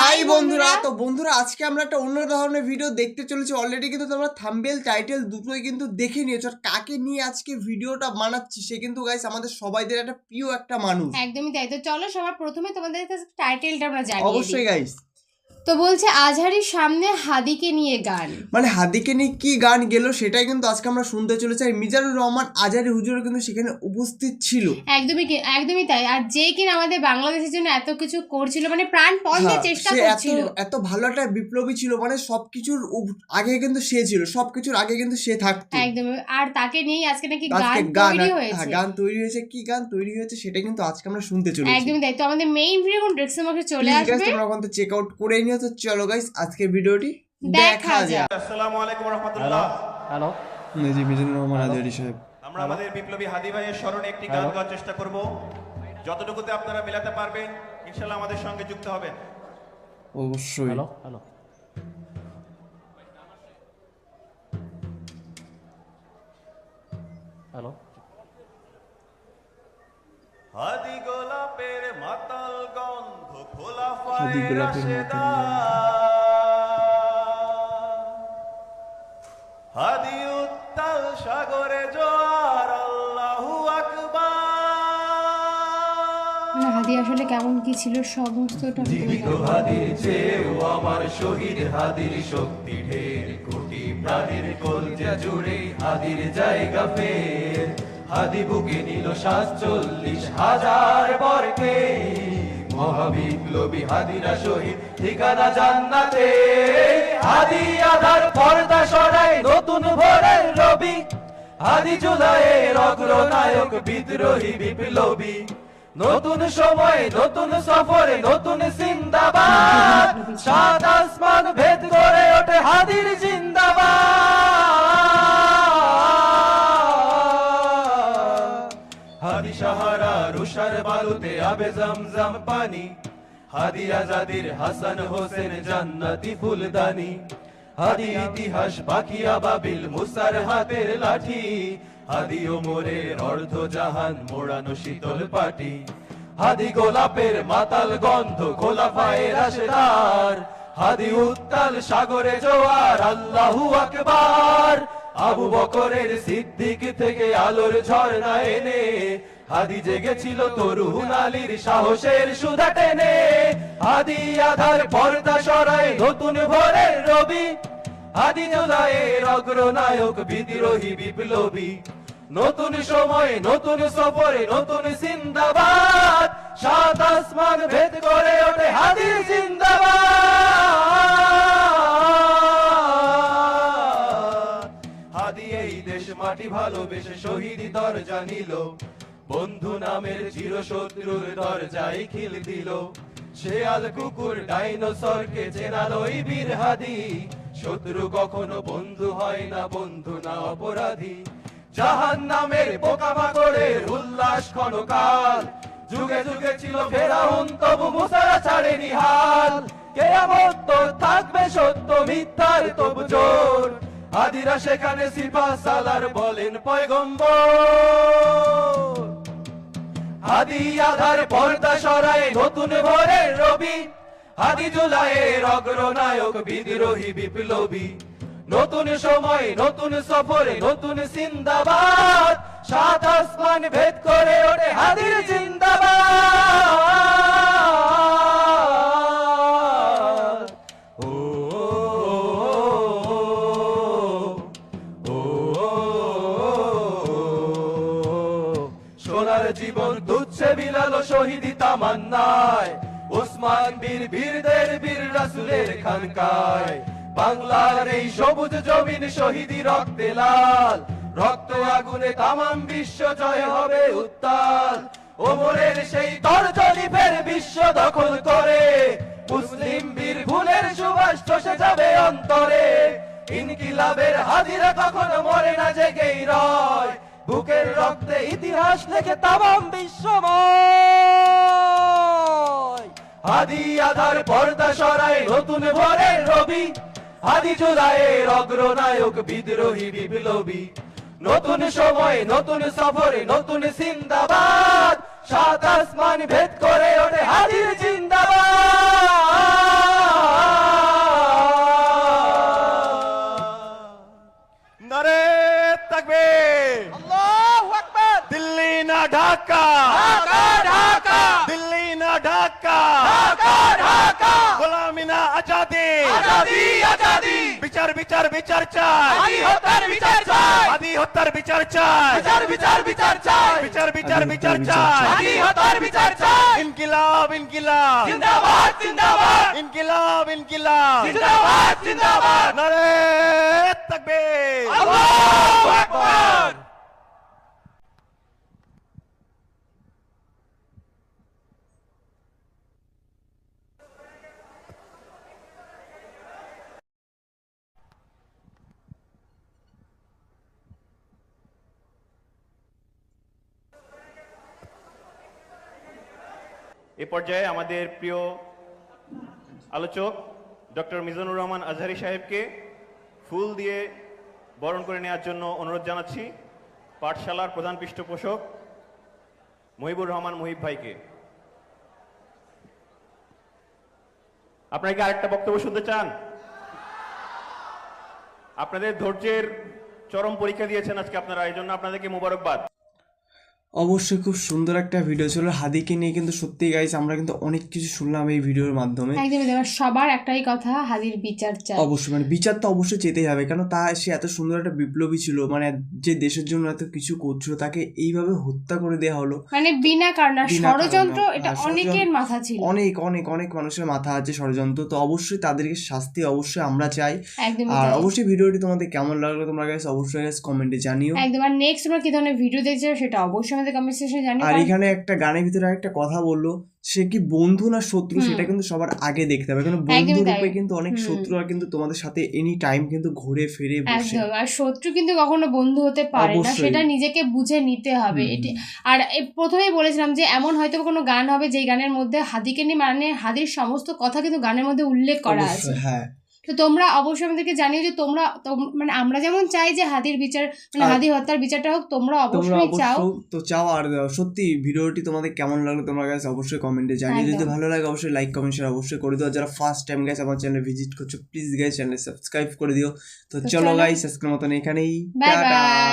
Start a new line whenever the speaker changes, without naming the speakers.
High বন্ধুরা। তো বন্ধুরা আজকে আমরা একটা অন্য ধরনের ভিডিও দেখতে চলেছি। অলরেডি কিন্তু তোমরা থাম্বেল টাইটেল দুটোই কিন্তু দেখে নিয়েছো। আর কাকে নিয়ে আজকে ভিডিওটা বানাচ্ছি সে কিন্তু গাইস আমাদের সবাইদের একটা প্রিয় একটা মানুষ।
একদমই তাই। তো চলো সবার প্রথমে তোমাদের কাছে টাইটেলটা আমরা জানি
অবশ্যই গাইস
তো বলছে আজহারির সামনে হাদিকে নিয়ে গান।
মানে হাদিকে নিয়ে কি গান গেল সেটাই কিন্তু আজকে আমরা শুনতে চলেছি। আর মিজানুর রহমান আজারি হুজুরও কিন্তু সেখানে উপস্থিত ছিল।
একদমই একদমই তাই। আর যে কিনা আমাদের বাংলাদেশের জন্য এত কিছু করছিল মানে প্রাণ পণ
হ্যাঁ,
চেষ্টা করছিল।
এত ভালো একটা বিপ্লবী ছিল মানে সবকিছুর আগে কিন্তু সে ছিল সবকিছুর আগে কিন্তু সে থাকতো।
একদমই। আর তাকে নিয়েই আজকে নাকি গান তৈরি
হ্যাঁ,
হয়েছে।
গান তৈরি হয়েছে। কি গান তৈরি হয়েছে সেটা কিন্তু আজকে আমরা শুনতে চলেছি।
একদমই তাই। তো আমাদের মেইন ভিডিও ডেস্কের মুখে চলে আসবে।
তোমরা চেক আউট করে নিও তো চলো গাইস আজকের ভিডিওটি
দেখা যাক।
আসসালামু আলাইকুম রহমতুল্লাহ।
হ্যালো।
জি মিজানুর রহমান আজারি সাহেব।
আমরা আমাদের বিপ্লবী হাদি ভাইয়ের স্মরণে একটি গান গাওয়ার চেষ্টা করব। যতটুকুতে আপনারা মেলাতে পারবেন ইনশাল্লাহ আমাদের সঙ্গে যুক্ত হবেন।
অবশ্যই।
Hello hello. হ্যালো।
হাদি গোলাপের মাতাল
হাদি গোলাপের
রাশেদা হাদি উত্তাল সাগরে জোয়ার আল্লাহু আকবার।
হাদি আসলে কেমন কি ছিল সমস্তটা
জীবিত হাদির চেয়েও আমার শহীদ হাদির শক্তি ঢের। কোটি প্রাণীর কলজা জুড়ে হাদির জায়গা ফের। হাদি বুকে নিল সাতচল্লিশ হাজার বরকে। মহাবিপ্লবী হাদিরা শহীদ, ঠিকানা জান্নাতে। হাদি আধার পর্দা সরাই নতুন ভোরের রবি। হাদি জুলাইয়ের অগ্রনায়ক বিদ্রোহী বিপ্লবী। নতুন সময় নতুন সফরে নতুন জিন্দাবাদ। সাত আসমান ভেদ করে ওঠে হাদির হাদি সাহারা রুষার বালুতে আবে জমজম পানি। হাদি আজাদির হাসান হোসেন জান্নাতি ফুলদানি। হাদি ইতিহাস বাকিয়া বাবিল মুসার হাতের লাঠি। হাদি ওমরের অর্ধ জাহান মোড়ানো শীতল পাটি। হাদি গোলাপের মাতাল গন্ধ গোলাপায়ের আশেদার হাদি উত্তাল সাগরে জোয়ার, আল্লাহু আকবার। আবু বকরের সিদ্দিক আলোর ঝর্ণা এনে, হাদি জেগেছিল তরুণ আলীর সাহসের সুধা টেনে। হাদি আধার পর্দা সরায় নতুন ভোরের রবি। হাদি জুলাইয়ের অগ্রনায়ক, বিদ্রোহী, বিপ্লবী। নতুন সময়, নতুন সফরে, নতুন জিন্দাবাদ। সাত আসমান ভেদ করে ওঠে হাদির জিন্দাবাদ। দেশ মাটি ভালোবেসে শহীদ দরজা নিল। বন্ধু নামের চির শত্রুর দরজায় খিল দিল। শেয়াল কুকুর ডাইনোসরকে চেনালোই বীর হাদি। শত্রু কখনো বন্ধু হয় না, বন্ধু না অপরাধী। জাহান নামের পোকামাকড়ের উল্লাস ক্ষণকাল। যুগে যুগে ছিল ফেরাউন, তবু মুসারা ছাড়েনি হাল। কেয়ামত থাকবে সত্য মিথ্যার তবু জোর। আদিরা সেখানে সিপা সালার বলেন পয়গম্বর। হাদি আধার পর্দা সরায় নতুন ভোরের রবি। হাদি জুলাইয়ের অগ্রনায়ক, বিদ্রোহী, বিপ্লবী। নতুন সময়, নতুন সফরে, নতুন জিন্দাবাদ। সাত আসমান ভেদ করে ওঠে হাদির জিন্দাবাদ। জীবন তুচ্ছে বিলালো শহীদি তামান্নায়। ওসমান বীর বীরদের বীর রাসুলের খানকায়। বাংলার এই সবুজ জমিন শহীদি রক্তে লাল। রক্ত আগুনে তামাম বিশ্ব জয় হবে উত্তাল। ওমরের সেই তরজলিফের বিশ্ব দখল করে। মুসলিম বীর ভুলের সুবাস চষে যাবে অন্তরে। ইনকিলাবের হাজিরা কখনো মরে না জেগেই রয়। বুকের রক্তে ইতিহাস লেখে তামাম বিশ্বময়। হাদি আধার পর্দা সরায় নতুন ভোরের রবি। হাদি জুলাইয়ের অগ্রনায়ক বিদ্রোহী বিপ্লবী। নতুন সময়, নতুন সফরে, নতুন জিন্দাবাদ। সাত আসমান ভেদ করে ওঠে হাদির জিন্দাবাদ। আজাদি আজাদি আজাদি বিচার বিচার বিচার চাই
হাদি হত্যার বিচার চাই
আদি হত্যার বিচার চাই
বিচার বিচার বিচার চাই
বিচার বিচার
আদি
বিচার
হত্যার বিচার
চাই
হাদি হত্যার বিচার চাই
ইনকিলাব ইনকিলাব
জিন্দাবাদ জিন্দাবাদ
ইনকিলাব ইনকিলাব
জিন্দাবাদ জিন্দাবাদ
নারে
এ পর্যায়ে আমাদের প্রিয় আলোচক ডক্টর মিজানুর রহমান আজহারি সাহেবকে ফুল দিয়ে বরণ করে নেওয়ার জন্য অনুরোধ জানাচ্ছি, পাঠশালার প্রধান পৃষ্ঠপোষক মহিবুর রহমান মহিব ভাইকে। আপনারা কি আরেকটা বক্তব্য শুনতে চান? আপনাদের ধৈর্যের চরম পরীক্ষা দিয়েছেন আজকে আপনারা এই জন্য আপনাদেরকে মোবারকবাদ।
অবশ্যই খুব সুন্দর একটা ভিডিও ছিল। হাদিকে নিয়ে কিন্তু সত্যি গাইস আমরা কিন্তু অনেক কিছু শুনলাম এই ভিডিওর মাধ্যমে।
একদমই দেখো সবার একটাই কথা হাদির বিচার চাই।
অবশ্যই মানে বিচার তো অবশ্যই যেতেই হবে কেন তা সে এত সুন্দর একটা বিপ্লবী ছিল মানে যে দেশের জন্য এত কিছু করছিল তাকে এইভাবে হত্যা করে দেওয়া হলো।
মানে বিনা কারণ ষড়যন্ত্র এটা অনেকের মাথা ছিল।
অনেক অনেক অনেক মানুষের মাথা আছে ষড়যন্ত্র তো অবশ্যই তাদেরকে শাস্তি অবশ্যই আমরা চাই। আর অবশ্যই ভিডিওটি তোমাদের কেমন লাগল তোমরা গাইস অবশ্যই গাইস কমেন্টে জানিও।
একদম আর নেক্সট তোমরা কি ধরনের ভিডিও দেখছ সেটা অবশ্যই আমাদের কমেন্ট সেকশনে জানিও
আর এখানে একটা গানের ভিতরে একটা কথা বলল সে কি বন্ধু না শত্রু? সেটা কিন্তু সবার আগে দেখতে হবে কারণ বন্ধু রূপে কিন্তু অনেক
হুম।
শত্রুরা কিন্তু তোমাদের সাথে এনি টাইম কিন্তু ঘুরে ফিরে বসে।
আর শত্রু কিন্তু কখনো বন্ধু হতে পারে না সেটা নিজেকে বুঝে নিতে হবে। এটি আর প্রথমেই বলেছিলাম যে এমন হয়তো কোনো গান হবে যেই গানের মধ্যে হাদিকে নিয়ে মানে হাদির সমস্ত কথা কিন্তু গানের মধ্যে উল্লেখ করা আছে।
হ্যাঁ।
তো তোমরা অবশ্যই আমাদেরকে জানিও যে তোমরা তোম- মানে আমরা যেমন চাই যে হাদির বিচার মানে হাদি হত্যার বিচারটা হোক তোমরা অবশ্যই চাও।
তো চাও আর সত্যি ভিডিওটি তোমাদের কেমন লাগল তোমরা গাইস অবশ্যই কমেন্টে জানিয়ে যদি। ভালো লাগে অবশ্যই লাইক কমেন্ট শেয়ার অবশ্যই করে দিও। যারা ফার্স্ট টাইম গাইস আমার চ্যানেল ভিজিট করছ প্লিজ গাইস চ্যানেল সাবস্ক্রাইব করে দিও। তো চলো। গাইস আজকের মতন এখানেই।
Bye bye